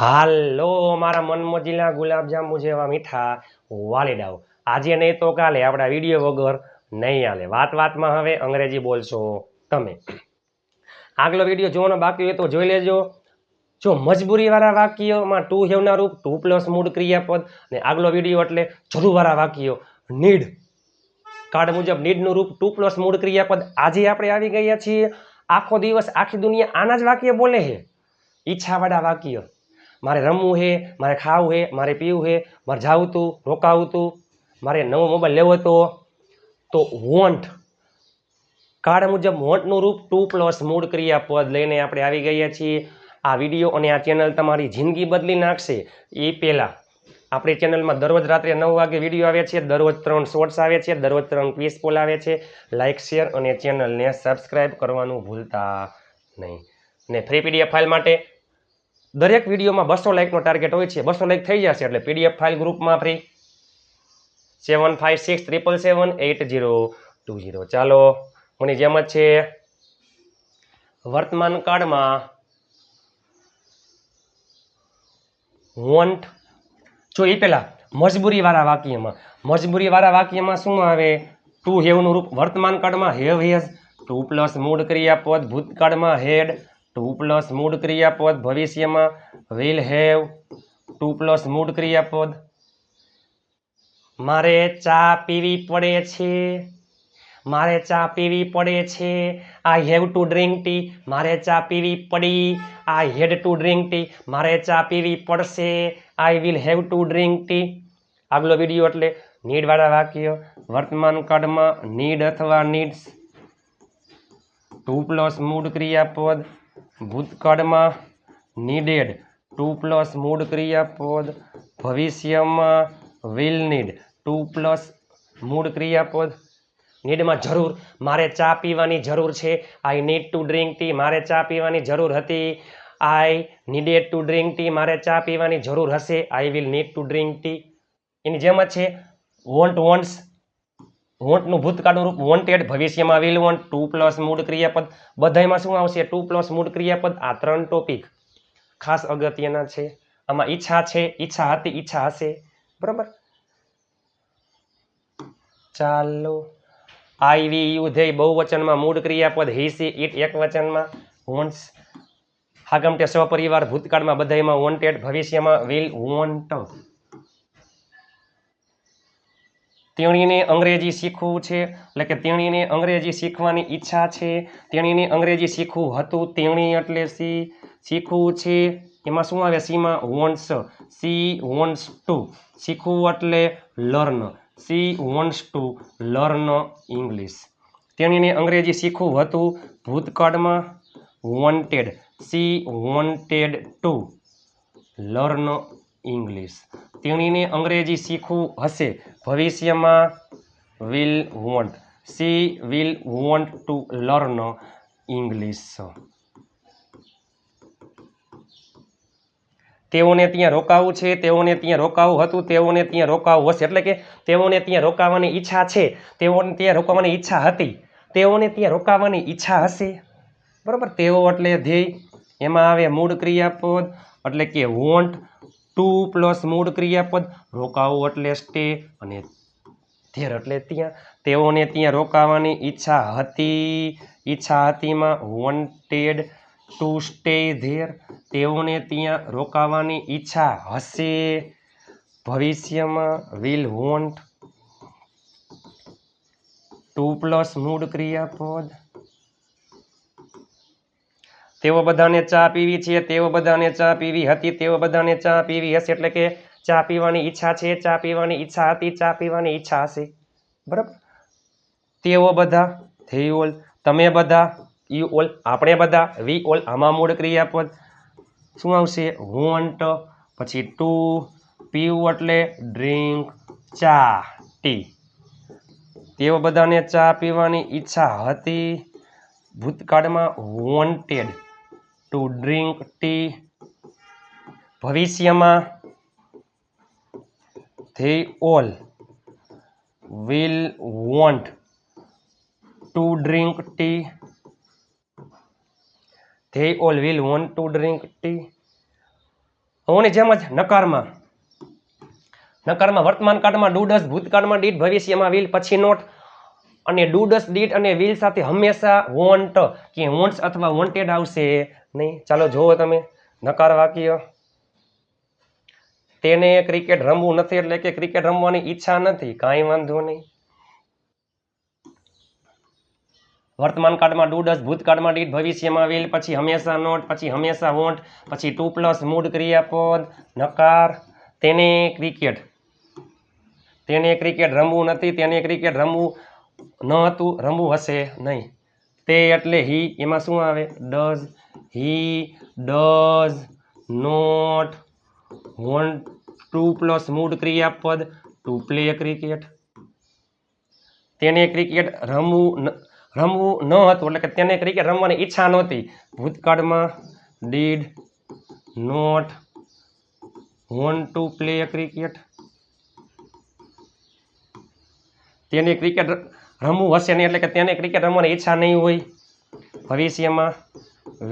હાલો, મારા મનમોજીલા ગુલાબજાંબુ જેવા મીઠા વાલીડાઓ. આજે નહીં તો કાલે આપણા વીડિયો વગર નહીં હાલે. વાત વાતમાં હવે અંગ્રેજી બોલશો તમે. આગલો વીડિયો જોવાનો બાકી હોય તો જોઈ લેજો. જો મજબૂરીવાળા વાક્યોમાં ટુ હેવના રૂપ, ટુ પ્લસ મૂળ ક્રિયાપદ અને આગલો વીડિયો એટલે જરૂરવાળા વાક્યો. નીડ. કાર્ડ મુજબ નીડનું રૂપ ટુ પ્લસ મૂળ ક્રિયાપદ. આજે આપણે આવી ગયા છીએ. આખો દિવસ આખી દુનિયા આના જ વાક્ય બોલે છે. ઈચ્છાવાળા વાક્ય. મારે રમવું છે મારે ખાવું છે મારે પીવું છે મારે જાવું હતું રોકાવું હતું મારે નવો મોબાઈલ લેવો તો તો વોન્ટ કાળ મુજબ વોન્ટનું રૂપ ટુ પ્લસ મૂળ ક્રિયાપદ લઈને આપણે આવી ગયા છીએ. આ વીડિયો અને આ ચેનલ તમારી જિંદગી બદલી નાખશે. એ પહેલાં આપણી ચેનલમાં દરરોજ રાત્રે નવ વાગે વીડિયો આવે છે, દરરોજ ત્રણ શોર્ટ્સ આવે છે, દરરોજ ત્રણ ક્વિઝ પોલ આવે છે. લાઇક શેર અને ચેનલને સબસ્ક્રાઇબ કરવાનું ભૂલતા નહીં. ને ફ્રી પીડીએફ ફાઇલ માટે દરેક વિડીયોમાં બસો લાઇકનો ટાર્ગેટ હોય છે. બસો લાઇક થઈ જશે એટલે પીડીએફ ફાઇલ ગ્રુપમાં three seven five six triple seven eight zero two zero ચાલો, મને જેમ જ છે. વર્તમાન કાળમાં વોન્ટ જો એ પહેલાં મજબૂરીવાળા વાક્યમાં મજબૂરીવાળા વાક્યમાં શું આવે? ટુ હેવનું રૂપ. વર્તમાન કાળમાં હેવ હેઝ ટુ પ્લસ મૂળ ક્રિયાપદ, ભૂતકાળમાં હેડ ટુ પ્લસ મૂળ ક્રિયાપદ ભવિષ્યમાં વિલ હેવ ટુ પ્લસ મૂળ ક્રિયાપદ. મારે ચા પીવી પડે છે. મારે ચા પીવી પડે છે. I have to drink tea મારે ચા પીવી પડી. I had to drink tea મારે ચા પીવી પડશે. I will have to drink tea આગલો વીડિયો એટલે નીડવાળા વાક્ય. વર્તમાન કાળમાં નીડ અથવા નીડ્સ ટુ પ્લસ મૂળ ક્રિયાપદ. ભૂતકાળમાં નીડેડ, ટુ પ્લસ મૂળ ક્રિયાપદ, ભવિષ્યમાં વિલ નીડ, ટુ પ્લસ મૂળ ક્રિયાપદ. નીડમાં જરૂર, મારે ચા પીવાની જરૂર છે. I need to drink tea, મારે ચા પીવાની જરૂર હતી. I needed to drink tea, મારે ચા પીવાની જરૂર હશે. I will need to drink tea. એની જેમ જ છે. વોન્ટ વોન્ટ્સ વોન્ટનું ભૂતકાળનું રૂપ વોન્ટેડ ભવિષ્યમાં વિલ વોન્ટ ટુ પ્લસ મૂળ ક્રિયાપદ. બધાયમાં શું આવશે? ટુ પ્લસ મૂળ ક્રિયાપદ. આ ત્રણ ટોપિક ખાસ અગત્યના છે. આમાં ઈચ્છા છે. ઈચ્છા હતી, ઈચ્છા હશે. બરાબર? ચાલો. આઈ વી યુ ધેય બહુવચનમાં મૂળ ક્રિયાપદ હિસી ઇટ એક વચનમાં વોન્ટ્સ. હાગમટે સ્વપરિવાર ભૂતકાળમાં બધાયમાં વોન્ટેડ ભવિષ્યમાં વિલ વોન્ટ તેણીને અંગ્રેજી શીખવું છે. એટલે કે તેણીને અંગ્રેજી શીખવાની ઈચ્છા છે. તેણીને અંગ્રેજી શીખવું હતું. તેણી એટલે સી, શીખવું છે. એમાં શું આવે? સીમાં વોન્ટ્સ સી વોન્ટ્સ ટુ શીખવું એટલે learn she wants to learn English તેણીને અંગ્રેજી શીખવું હતું. ભૂતકાળમાં wanted she wanted to learn English તેણીને અંગ્રેજી શીખવું હશે. ભવિષ્યમાં will want she will want to learn English તેઓને ત્યાં રોકાવું છે, તેઓને ત્યાં રોકાવું હતું, તેઓને ત્યાં રોકાવું હશે. એટલે કે તેઓને ત્યાં રોકાવાની ઈચ્છા છે, તેઓને ત્યાં રોકાવાની ઈચ્છા હતી. તેઓને ત્યાં રોકાવાની ઈચ્છા હશે. બરાબર? તેઓ એટલે ધ્યેય. એમાં આવે મૂળ ક્રિયાપદ, એટલે કે વોન્ટ ટુ પ્લસ મૂળ ક્રિયાપદ રોકાવું એટલે સ્ટે અને ધેર એટલે ત્યાં. તેઓને ત્યાં રોકાવાની ઈચ્છા હતી. ઈચ્છા હતીમાં વોન્ટેડ ટુ સ્ટે ધેર તેઓને ત્યાં રોકાવાની ઈચ્છા હશે. ભવિષ્યમાં વિલ વોન્ટ ટુ પ્લસ મૂળ ક્રિયાપદ તેઓ બધાને ચા પીવી છે, તેઓ બધાને ચા પીવી હતી, તેઓ બધાને ચા પીવી હશે એટલે કે ચા પીવાની ઈચ્છા છે, ચા પીવાની ઈચ્છા હતી, ચા પીવાની ઈચ્છા હશે. બરાબર? તેઓ બધા ધે ઓલ તમે બધા યુ ઓલ આપણે બધા વી ઓલ આમાં મૂળ ક્રિયાપદ શું આવશે? વોન્ટ પછી ટુ પીવું એટલે ડ્રિંક ચા ટી તેઓ બધાને ચા પીવાની ઈચ્છા હતી. ભૂતકાળમાં વોન્ટેડ ટુ ડ્રિંક ટી ભવિષ્યમાં they all will want to drink tea the all will want to drink tea ઓની જેમ જ નકારમાં નકારમાં વર્તમાન કાળમાં ડુડસ ભૂતકાળમાં ડીડ ભવિષ્યમાં વિલ પછી નોટ અને ડુડસ ડીટ અને વિલ સાથે હંમેશા વોન્ટ કે વોન્ટ્સ અથવા વોન્ટેડ આવશે નહીં. ચાલો જુઓ તમે, નકાર વાક્ય. તેને ક્રિકેટ રમવું નથી એટલે કે ક્રિકેટ રમવાની ઈચ્છા નથી, કાંઈ વાંધો નહીં. વર્તમાન કાળમાં ડુડસ ભૂતકાળમાં ડીટ ભવિષ્યમાં વિલ પછી હંમેશા નોટ પછી હંમેશા વોન્ટ પછી ટુ પ્લસ મૂડ ક્રિયાપદ, નકાર. તેને ક્રિકેટ તેને ક્રિકેટ રમવું નથી, તેને ક્રિકેટ રમવું ન હતું, રમવું હશે નહીં. તે એટલે હી એમાં શું આવે? Does he does not want to plus mood ક્રિયાપદ ટુ પ્લે ક્રિકેટ તેને ક્રિકેટ રમવું રમવું ન હતું, એટલે કે તેને ક્રિકેટ રમવાની ઈચ્છા નહોતી. ભૂતકાળમાં did not want to play cricket તેને ક્રિકેટ રમવું હશે નહીં એટલે કે તેને ક્રિકેટ રમવાની ઈચ્છા નહીં હોય. ભવિષ્યમાં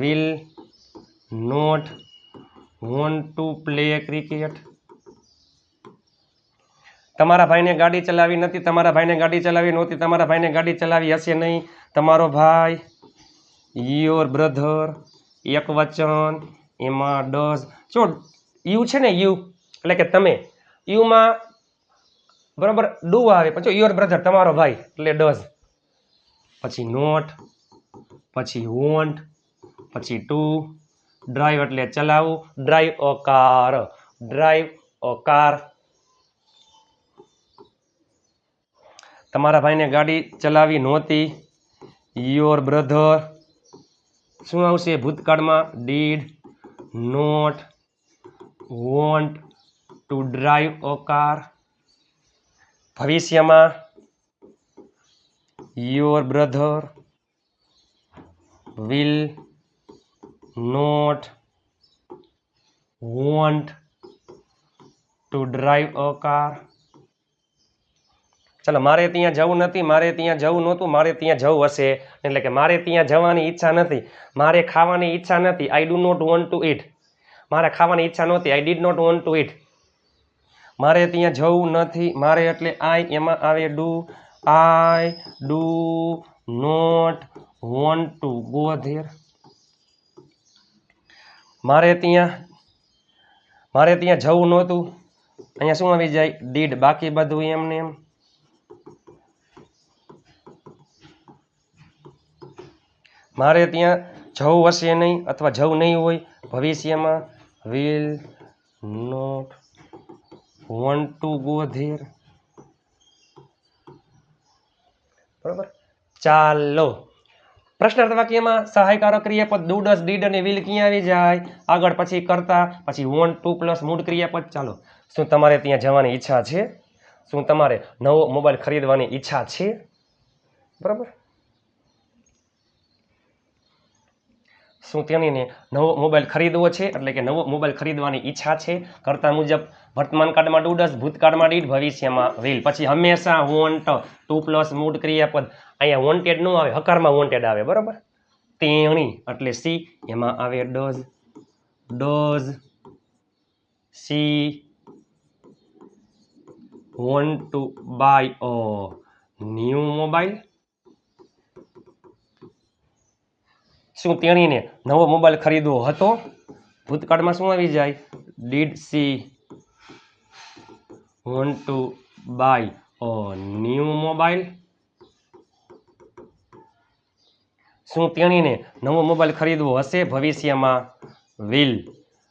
will not want to play cricket તમારા ભાઈને ગાડી ચલાવી નથી, તમારા ભાઈને ગાડી ચલાવી નહોતી, તમારા ભાઈને ગાડી ચલાવી હશે નહીં. તમારો ભાઈ યોર બ્રધર એક વચન, એમાં ડઝ જો યુ છે ને યુ, એટલે કે તમે યુમાં બરાબર? ડુ આવે. પછી યોર બ્રધર તમારો ભાઈ. એટલે ડઝ. પછી નોટ, પછી વોન્ટ, પછી ટુ. ડ્રાઈવ એટલે ચલાવવું drive a car drive a car તમારા ભાઈને ગાડી ચલાવી નહોતી. યોર બ્રધર શું આવશે ભૂતકાળમાં? Did, not, want, to drive a car ભવિષ્યમાં your brother will not want to drive a car ચાલો, મારે ત્યાં જવું નથી, મારે ત્યાં જવું નહોતું, મારે ત્યાં જવું હશે. એટલે કે મારે ત્યાં જવાની ઈચ્છા નથી, મારે ખાવાની ઈચ્છા નથી. I do not want to eat મારે ખાવાની ઈચ્છા નહોતી I did not want to eat મારે ત્યાં જવું નથી. મારે એટલે આઈ એમાં આવે do I do, not want to. Go there. મારે ત્યાં મારે ત્યાં જવું નહોતું. અહીંયા શું આવી જાય? ડીડ. બાકી બધું એમને એમ. મારે ત્યાં જવું હશે નહીં અથવા જવું નહીં હોય. ભવિષ્યમાં will not want to go there. બરાબર. ચાલો. પ્રશ્નાર્થ વાક્યમાં સહાયકારક ક્રિયાપદ ડુ ડસ ડીડ અને વિલ ક્યાં આવી જાય? આગળ પછી કરતા, પછી વોન્ટ ટુ પ્લસ મૂળ ક્રિયાપદ. ચાલો. શું તમારે ત્યાં જવાની ઈચ્છા છે? શું તમારે નવો મોબાઈલ ખરીદવાની ઈચ્છા છે? બરાબર. શું તેણીને નવો મોબાઈલ ખરીદવો છે? એટલે કે નવો મોબાઈલ ખરીદવાની ઈચ્છા છે? કરતા મુજબ વર્તમાન કાળમાં ડુડસ, ભૂતકાળમાં ડીડ ભવિષ્યમાં વિલ પછી હંમેશા વોન્ટ ટુ પ્લસ મૂડ ક્રિયાપદ અહીંયા વોન્ટેડ ન આવે, હકારમાં વોન્ટેડ આવે, બરાબર? તેણી, એટલે સી, એમાં આવે does does, she want to buy a new mobile શું તેણીને નવો મોબાઈલ ખરીદવો હતો? ભૂતકાળમાં શું આવી જાય? Did she want to buy a new mobile શું તેણીને નવો મોબાઈલ ખરીદવો હશે? ભવિષ્યમાં will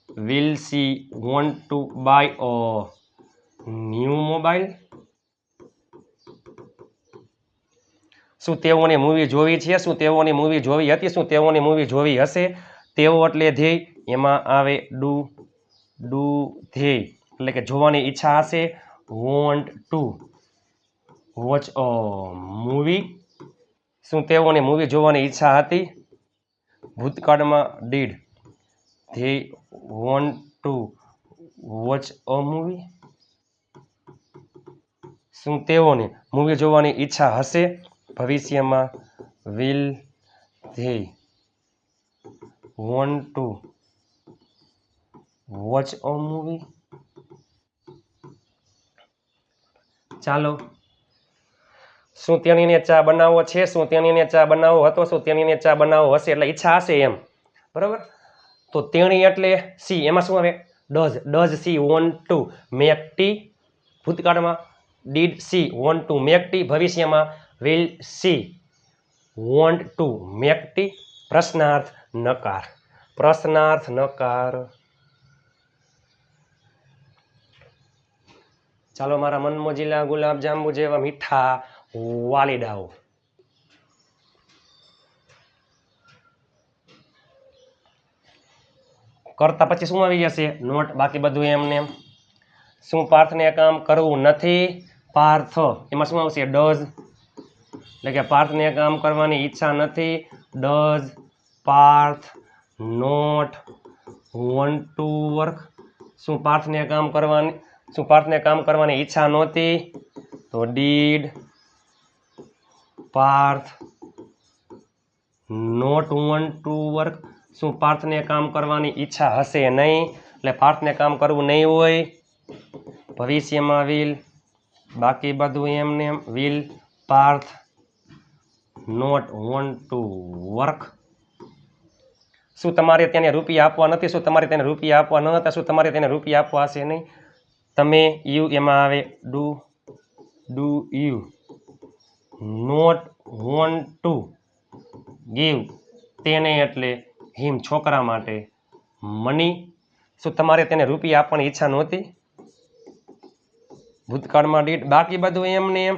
will she want to buy a new mobile શું તેઓની મૂવી જોવી છે, શું તેઓની મૂવી જોવી હતી, શું તેઓની મૂવી જોવી હશે? તેઓ એટલે ધ્યેય. એમાં આવે ડુ ડુ ધ્યેય. એટલે કે જોવાની ઈચ્છા હશે. Want to. Watch movie. શું તેઓની મૂવી જોવાની ઈચ્છા હતી? ભૂતકાળમાં did. They. Want to. Watch a movie. શું તેઓને મૂવી જોવાની ઈચ્છા હશે? ભવિષ્યમાં will they want to watch a movie ચાલો. શું તેણીને ચા બનાવવો છે? શું તેણીને ચા બનાવવો હતો? શું તેણીને ચા બનાવવો હશે? એટલે ઈચ્છા હશે એમ. બરાબર? તો તેણી એટલે સી. એમાં શું આવે? Does does she want to make tea ભૂતકાળમાં did she want to make tea ભવિષ્યમાં will she want to make tea પ્રશ્નાર્થ નકાર પ્રશ્નાર્થ નકાર ચાલો મારા મનમોજીલા ગુલાબ જાંબુ જેવા મીઠા વાલીડાઓ કરતા પછી શું આવી જશે? નોટ, બાકી બધું એમને. એમ શું પાર્થને કામ કરવું નથી? પાર્થ. એમાં શું આવશે? ડઝ. એટલે કે પાર્થને કામ કરવાની ઈચ્છા નથી. Does Parth, not want to work શું પાર્થને કામ કરવાની, શું પાર્થને કામ કરવાની ઈચ્છા નહોતી? તો did Parth, not want to work શું પાર્થને કામ કરવાની ઈચ્છા હશે નહીં? એટલે પાર્થને કામ કરવું નહીં હોય. ભવિષ્યમાં વિલ બાકી બધું એમને will Parth not want to work શું તમારે તેને રૂપિયા આપવા નથી? શું તમારે તેને રૂપિયા આપવા ન હતા? શું તમારે તેને રૂપિયા આપવા હશે નહીં? તમે યુ એમાં આવે do do you not want to give તેને એટલે હિમ છોકરા માટે મની શું તમારે તેને રૂપિયા આપવાની ઈચ્છા નહોતી? ભૂતકાળમાં ડીટ બાકી બધું એમને એમ?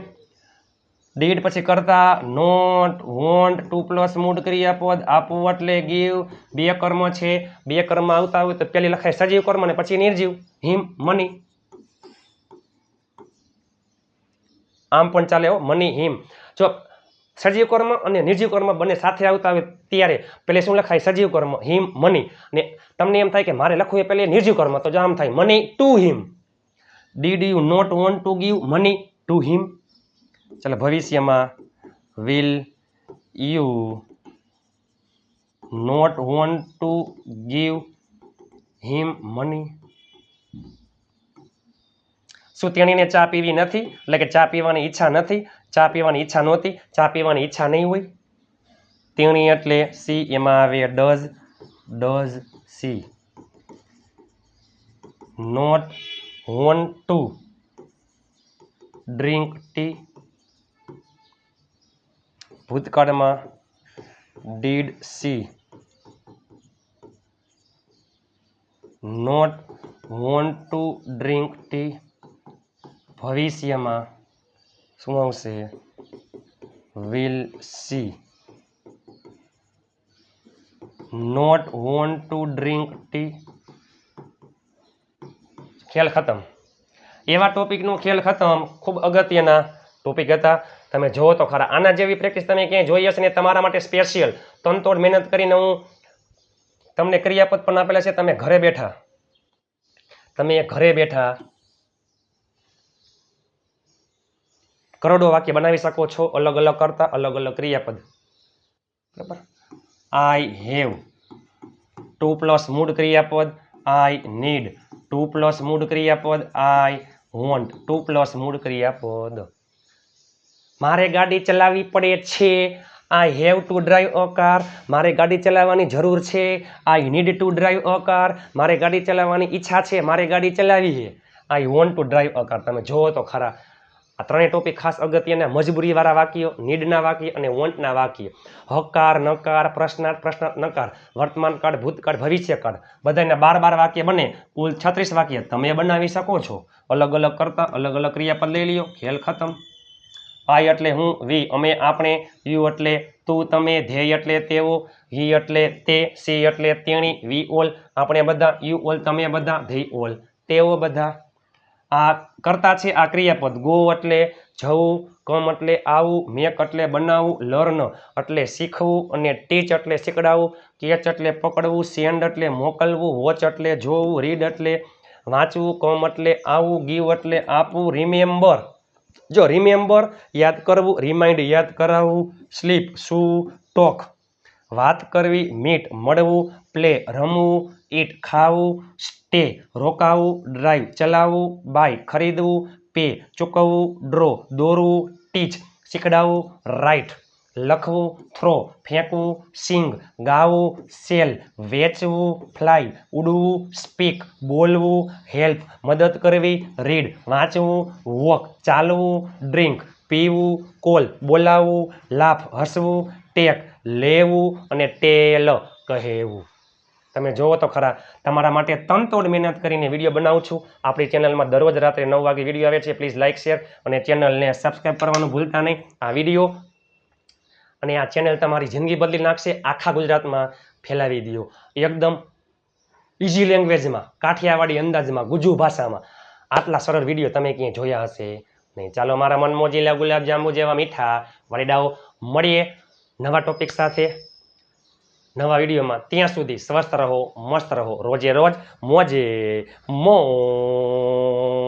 ડીડ પછી કરતા નોટ વોન્ટ ટુ પ્લસ મૂડ ક્રિયાપદ આપવું એટલે ગીવ બે કર્મ છે. બે કર્મ આવતા હોય તો પેલી લખાય સજીવ કર્મ ને પછી નિર્જીવ હિમ મની. આમ પણ ચાલે મની હિમ જો સજીવ કર્મ અને નિર્જીવ કર્મ બંને સાથે આવતા હોય ત્યારે પેલે શું લખાય? સજીવ કર્મ હિમ મની. ને તમને એમ થાય કે મારે લખવું એ પેલે નિર્જીવ કર્મ, તો જો આમ થાય, money to him did you not want to give money to him ચાલો, ભવિષ્યમાં will you not want to give him money શું તેણીને ચા પીવી નથી? એટલે કે ચા પીવાની ઈચ્છા નથી, ચા પીવાની ઈચ્છા નહોતી, ચા પીવાની ઈચ્છા નહીં હોય? તેણી એટલે સી, એમાં આવે does does she not want to drink tea ભૂતકાળમાં did she not want to drink tea ભવિષ્યમાં શું આવશે? Will she not want to drink tea ખેલ ખતમ. એવા ટોપિકનું ખેલ ખતમ. ખૂબ અગત્યના ટોપિક હતા. તમે જુઓ તો ખરા, આના જેવી પ્રેક્ટિસ તમે ક્યાંય જોઈ હશે ને તમારા માટે સ્પેશિયલ તનતોડ મહેનત કરીને હું તમને ક્રિયાપદ પણ આપેલા છે, તમે ઘરે બેઠા. તમે ઘરે બેઠા કરોડો વાક્ય બનાવી શકો છો, અલગ અલગ કરતા, અલગ અલગ ક્રિયાપદ. બરાબર? આઈ હેવ ટુ પ્લસ મૂડ ક્રિયાપદ આઈ નીડ ટુ પ્લસ મૂડ ક્રિયાપદ આઈ વોન્ટ ટુ પ્લસ મૂડ ક્રિયાપદ. મારે ગાડી ચલાવવી પડે છે. I have to drive a car મારે ગાડી ચલાવવાની જરૂર છે. I need to drive a car મારે ગાડી ચલાવવાની ઈચ્છા છે. મારે ગાડી ચલાવવી છે. I want to drive a car તમે જુઓ તો ખરા. આ ત્રણેય ટોપિક ખાસ અગત્યના મજબૂરીવાળા વાક્યો, નીડના વાક્ય અને વોન્ટના વાક્ય. હકાર, નકાર, પ્રશ્નાર્થ પ્રશ્નાર્થ, નકાર. વર્તમાન કાળ, ભૂતકાળ, ભવિષ્યકાળ. બધાના બાર બાર વાક્ય બને. કુલ છત્રીસ વાક્ય. તમે બનાવી શકો છો. અલગ અલગ કરતા અલગ અલગ ક્રિયાપદ લઈ લ્યો. ખેલ ખતમ. આઈ એટલે હું, વી, અમે, આપણે, યુ એટલે તું, તમે ધ્યેય એટલે તેઓ, હી એટલે તે સી એટલે તેણી, વી ઓલ, આપણે બધા, યુ ઓલ, તમે બધા, ધી ઓલ, તેઓ બધા. આ કરતા છે આ ક્રિયાપદ. ગો એટલે જવું, કમ એટલે આવું મેક એટલે બનાવવું, લર્ન એટલે શીખવું અને ટીચ એટલે શીખડાવવું, કેચ એટલે પકડવું, સેન્ડ એટલે મોકલવું, વોચ એટલે જોવું, રીડ એટલે વાંચવું, કમ એટલે આવું ગીવ એટલે આપવું, રિમેમ્બર. જો રિમેમ્બર યાદ કરવું રિમાઇન્ડ યાદ કરાવવું સ્લીપ શું ટોક વાત કરવી મીટ મળવું પ્લે રમવું ઈટ ખાવું સ્ટે રોકાવું ડ્રાઈવ ચલાવવું બાય ખરીદવું પે ચૂકવવું ડ્રો દોરવું ટીચ શીખડાવવું રાઈટ લખવું, થ્રો, ફેંકવું, સિંગ, ગાવું, સેલ, વેચવું, ફ્લાય, ઉડવું, સ્પીક, બોલવું, હેલ્પ, મદદ કરવી, રીડ, વાંચવું, વોક, ચાલવું, ડ્રિંક, પીવું, કોલ બોલાવવું લાફ, હસવું, ટેક, લેવું અને ટેલ કહેવું. તમે જોવો તો ખરા, તમારા માટે તનતોડ મહેનત કરીને વીડિયો બનાવું છું. આપણી ચેનલમાં દરરોજ રાત્રે નવ વાગે વીડિયો આવે છે. પ્લીઝ લાઇક શેર અને ચેનલને સબસ્ક્રાઈબ કરવાનું ભૂલતા નહીં. આ વીડિયો અને આ ચેનલ તમારી જિંદગી બદલી નાખશે, આખા ગુજરાતમાં ફેલાવી દો એકદમ ઇઝી લેંગ્વેજમાં કાઠિયાવાડી અંદાજમાં, ગુજુ ભાષામાં. આટલા સરળ વીડિયો તમે ક્યાંય જોયા હશે નહીં. ચાલો, મારા મનમાં મોજીલા ગુલાબજાંબુ જેવા મીઠા વડીડાઓ મળીએ નવા ટોપિક સાથે. નવા વિડીયોમાં ત્યાં સુધી સ્વસ્થ રહો, મસ્ત રહો. રોજે રોજ મોજે મોજ